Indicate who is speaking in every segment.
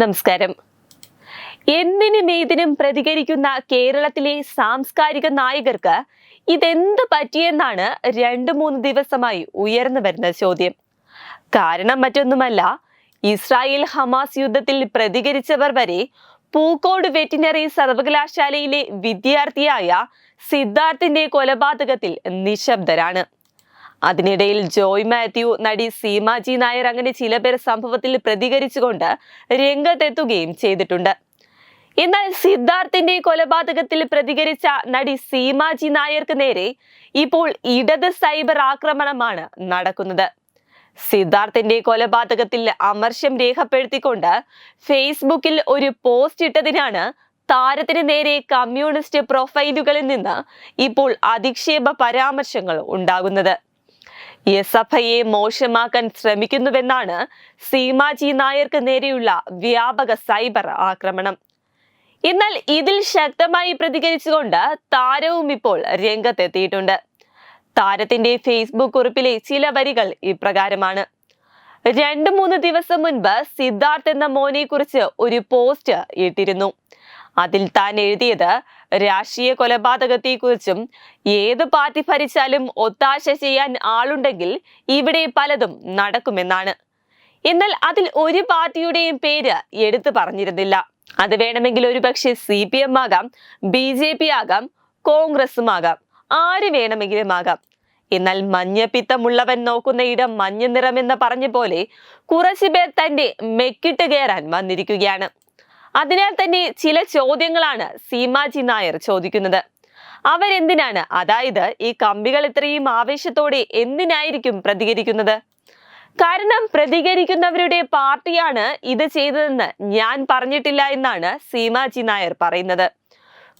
Speaker 1: നമസ്കാരം. എന്തിനും ഏതിനും പ്രതികരിക്കുന്ന കേരളത്തിലെ സാംസ്കാരിക നായകർക്ക് ഇതെന്ത് പറ്റിയെന്നാണ് രണ്ടു മൂന്ന് ദിവസമായി ഉയർന്നു വരുന്ന ചോദ്യം. കാരണം മറ്റൊന്നുമല്ല ഇസ്രായേൽ ഹമാസ് യുദ്ധത്തിൽ പ്രതികരിച്ചവർ വരെ പൂക്കോട് വെറ്റിനറി സർവകലാശാലയിലെ വിദ്യാർത്ഥിയായ സിദ്ധാർത്ഥിന്റെ കൊലപാതകത്തിൽ നിശബ്ദരാണ്. അതിനിടയിൽ ജോയ് മാത്യു നടി സീമാജി നായർ അങ്ങനെ ചില പേർ സംഭവത്തിൽ പ്രതികരിച്ചുകൊണ്ട് രംഗത്തെത്തുകയും ചെയ്തിട്ടുണ്ട്. എന്നാൽ സിദ്ധാർത്ഥിന്റെ കൊലപാതകത്തിൽ പ്രതികരിച്ച നടി സീമാജി നായർക്ക് നേരെ ഇപ്പോൾ ഇടത് സൈബർ ആക്രമണമാണ് നടക്കുന്നത്. സിദ്ധാർത്ഥിന്റെ കൊലപാതകത്തിൽ അമർഷം രേഖപ്പെടുത്തിക്കൊണ്ട് ഫേസ്ബുക്കിൽ ഒരു പോസ്റ്റ് ഇട്ടതിനാണ് താരത്തിന് നേരെ കമ്മ്യൂണിസ്റ്റ് പ്രൊഫൈലുകളിൽ നിന്ന് ഇപ്പോൾ അധിക്ഷേപ പരാമർശങ്ങൾ ഉണ്ടാകുന്നത്. ഐയെ മോശമാക്കാൻ ശ്രമിക്കുന്നുവെന്നാണ് സീമാജി നായർക്ക് നേരെയുള്ള വ്യാപക സൈബർ ആക്രമണം. എന്നാൽ ഇതിൽ ശക്തമായി പ്രതികരിച്ചുകൊണ്ട് താരവും ഇപ്പോൾ രംഗത്തെത്തിയിട്ടുണ്ട്. താരത്തിന്റെ ഫേസ്ബുക്ക് കുറിപ്പിലെ ചില വരികൾ ഇപ്രകാരമാണ്. രണ്ടു മൂന്ന് ദിവസം മുൻപ് സിദ്ധാർത്ഥ് എന്ന മോനെ കുറിച്ച് ഒരു പോസ്റ്റ് ഇട്ടിരുന്നു. അതിൽ താൻ എഴുതിയത് രാഷ്ട്രീയ കൊലപാതകത്തെ കുറിച്ചും ഏത് പാർട്ടി ഭരിച്ചാലും ഒത്താശ ചെയ്യാൻ ആളുണ്ടെങ്കിൽ ഇവിടെ പലതും നടക്കുമെന്നാണ്. എന്നാൽ അതിൽ ഒരു പാർട്ടിയുടെയും പേര് എടുത്തു പറഞ്ഞിരുന്നില്ല. അത് വേണമെങ്കിൽ ഒരു പക്ഷേ സി പി എം ആകാം ബി ജെ പി ആകാം കോൺഗ്രസും ആകാം ആര് വേണമെങ്കിലും ആകാം. എന്നാൽ മഞ്ഞപ്പിത്തമുള്ളവൻ നോക്കുന്ന ഇടം മഞ്ഞ നിറമെന്ന് പറഞ്ഞ പോലെ കുറച്ചു പേർ തന്റെ മെക്കിട്ട് കയറാൻ വന്നിരിക്കുകയാണ്. അതിനാൽ തന്നെ ചില ചോദ്യങ്ങളാണ് സീമാജി നായർ ചോദിക്കുന്നത്. അവരെന്തിനാണ്? അതായത് ഈ കമ്പികൾ ഇത്രയും ആവേശത്തോടെ എന്തിനായിരിക്കും പ്രതികരിക്കുന്നത്? കാരണം പ്രതികരിക്കുന്നവരുടെ പാർട്ടിയാണ് ഇത് ചെയ്തതെന്ന് ഞാൻ പറഞ്ഞിട്ടില്ല എന്നാണ് സീമാജി നായർ പറയുന്നത്.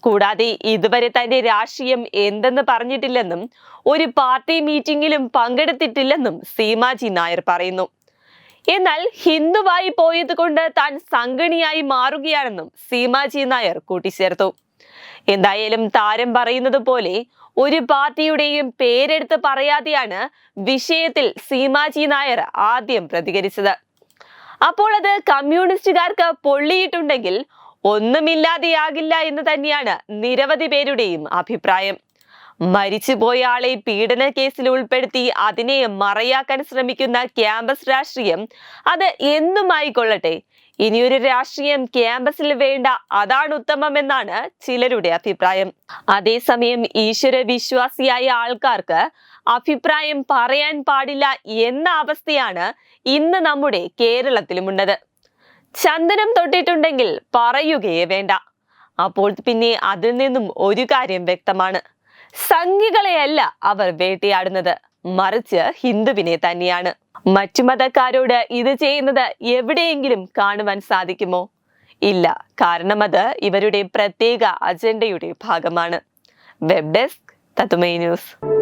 Speaker 1: കൂടാതെ ഇതുവരെ തന്റെ രാഷ്ട്രീയം എന്തെന്ന് പറഞ്ഞിട്ടില്ലെന്നും ഒരു പാർട്ടി മീറ്റിംഗിലും പങ്കെടുത്തിട്ടില്ലെന്നും സീമാജി നായർ പറയുന്നു. എന്നാൽ ഹിന്ദുവായി പോയത് കൊണ്ട് താൻ സംഗണിയായി മാറുകയാണെന്നും സീമാജി നായർ കൂട്ടിച്ചേർത്തു. എന്തായാലും താരം പറയുന്നത് പോലെ ഒരു പാർട്ടിയുടെയും പേരെടുത്ത് പറയാതെയാണ് വിഷയത്തിൽ സീമാജി നായർ ആദ്യം പ്രതികരിച്ചത്. അപ്പോൾ അത് കമ്മ്യൂണിസ്റ്റുകാർക്ക് പൊള്ളിയിട്ടുണ്ടെങ്കിൽ ഒന്നുമില്ലാതെയാകില്ല എന്ന് തന്നെയാണ് നിരവധി പേരുടെയും അഭിപ്രായം. മരിച്ചുപോയ ആളെ പീഡന കേസിൽ ഉൾപ്പെടുത്തി അതിനെ മറയാക്കാൻ ശ്രമിക്കുന്ന ക്യാമ്പസ് രാഷ്ട്രീയം അത് എന്നുമായിക്കൊള്ളട്ടെ. ഇനിയൊരു രാഷ്ട്രീയം ക്യാമ്പസിൽ വേണ്ട അതാണ് ഉത്തമം എന്നാണ് ചിലരുടെ അഭിപ്രായം. അതേസമയം ഈശ്വര വിശ്വാസിയായ ആൾക്കാർക്ക് അഭിപ്രായം പറയാൻ പാടില്ല എന്ന അവസ്ഥയാണ് ഇന്ന് നമ്മുടെ കേരളത്തിലുമുള്ളത്. ചന്ദനം തൊട്ടിട്ടുണ്ടെങ്കിൽ പറയുകയേ വേണ്ട. അപ്പോൾ പിന്നെ അതിൽ നിന്നും ഒരു കാര്യം വ്യക്തമാണ്. സംഘികളെയല്ല അവർ വേട്ടയാടുന്നത്. മറിച്ച് ഹിന്ദുവിനെ തന്നെയാണ്. മറ്റു മതക്കാരോട് ഇത് ചെയ്യുന്നത് എവിടെയെങ്കിലും കാണുവാൻ സാധിക്കുമോ? ഇല്ല. കാരണം അത് ഇവരുടെ പ്രത്യേക അജണ്ടയുടെ ഭാഗമാണ്. വെബ് ഡെസ്ക് തത്തുമൈ ന്യൂസ്.